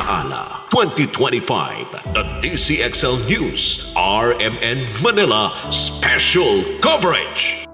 Alaala 2025 The DCXL News RMN Manila Special Coverage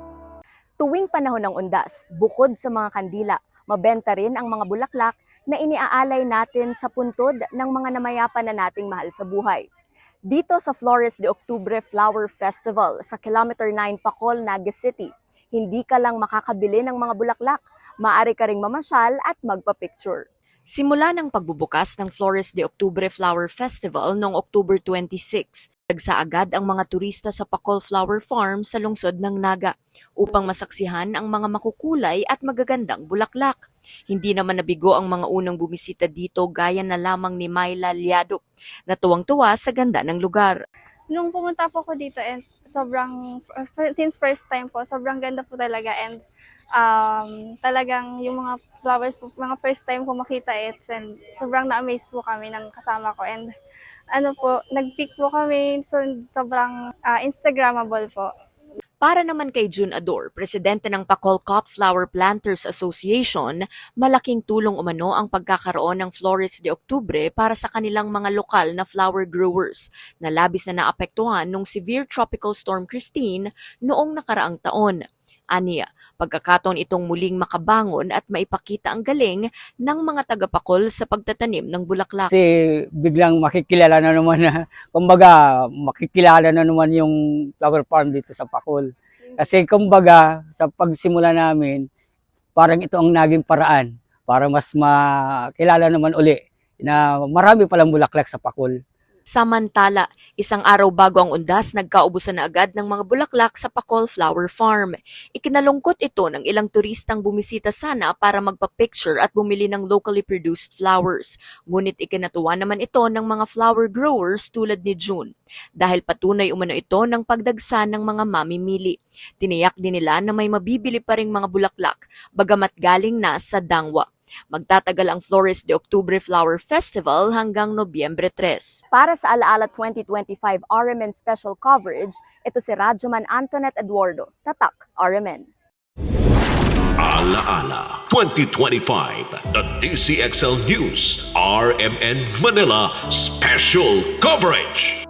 Tuwing panahon ng undas, bukod sa mga kandila, mabenta rin ang mga bulaklak na iniaalay natin sa puntod ng mga namayapa na nating mahal sa buhay. Dito sa Flores de Octubre Flower Festival sa Kilometer 9 Pacol, Naga City, hindi ka lang makakabili ng mga bulaklak, maaari ka ring mamasyal at magpa-picture. Simula ng pagbubukas ng Flores de Octubre Flower Festival noong October 26, Nagsa agad ang mga turista sa Pacol Flower Farm sa lungsod ng Naga upang masaksihan ang mga makukulay at magagandang bulaklak. Hindi naman nabigo ang mga unang bumisita dito gaya na lamang ni Myla Liado na tuwang-tuwa sa ganda ng lugar. Nung pumunta po ko dito and sobrang, since first time po, sobrang ganda po talaga and um, talagang yung mga flowers po, mga first time ko makita it and sobrang na-amaze po kami ng kasama ko and ano po, nag-pick po kami, so sobrang ah, Instagrammable po. Para naman kay June Ador, presidente ng Pacol Cut Flower Planters Association, malaking tulong umano ang pagkakaroon ng Flores de Octubre para sa kanilang mga lokal na flower growers na labis na naapektuhan nung severe tropical storm Christine noong nakaraang taon. Aniya, pagkakataon itong muling makabangon at maipakita ang galing ng mga taga-Pacol sa pagtatanim ng bulaklak. Kasi biglang makikilala na naman na, kumbaga, makikilala na naman yung flower farm dito sa Pacol. Kasi kumbaga, sa pagsimula namin, parang ito ang naging paraan para mas makilala naman uli na marami palang bulaklak sa Pacol. Samantala, isang araw bago ang undas, nagkaubusan na agad ng mga bulaklak sa Pacol Flower Farm. Ikinalungkot ito ng ilang turistang bumisita sana para magpa-picture at bumili ng locally produced flowers. Ngunit ikinatuwa naman ito ng mga flower growers tulad ni June. Dahil patunay umano ito ng pagdagsa ng mga mamimili. Tiniyak din nila na may mabibili pa ring mga bulaklak, bagamat galing na sa dangwa. Magtatagal ang Flores de Octubre Flower Festival hanggang Nobyembre 3. Para sa Alaala 2025 RMN Special Coverage, ito si Radyoman Antoinette Eduardo, Tatak, RMN. Alaala 2025 The DCXL News RMN Manila Special Coverage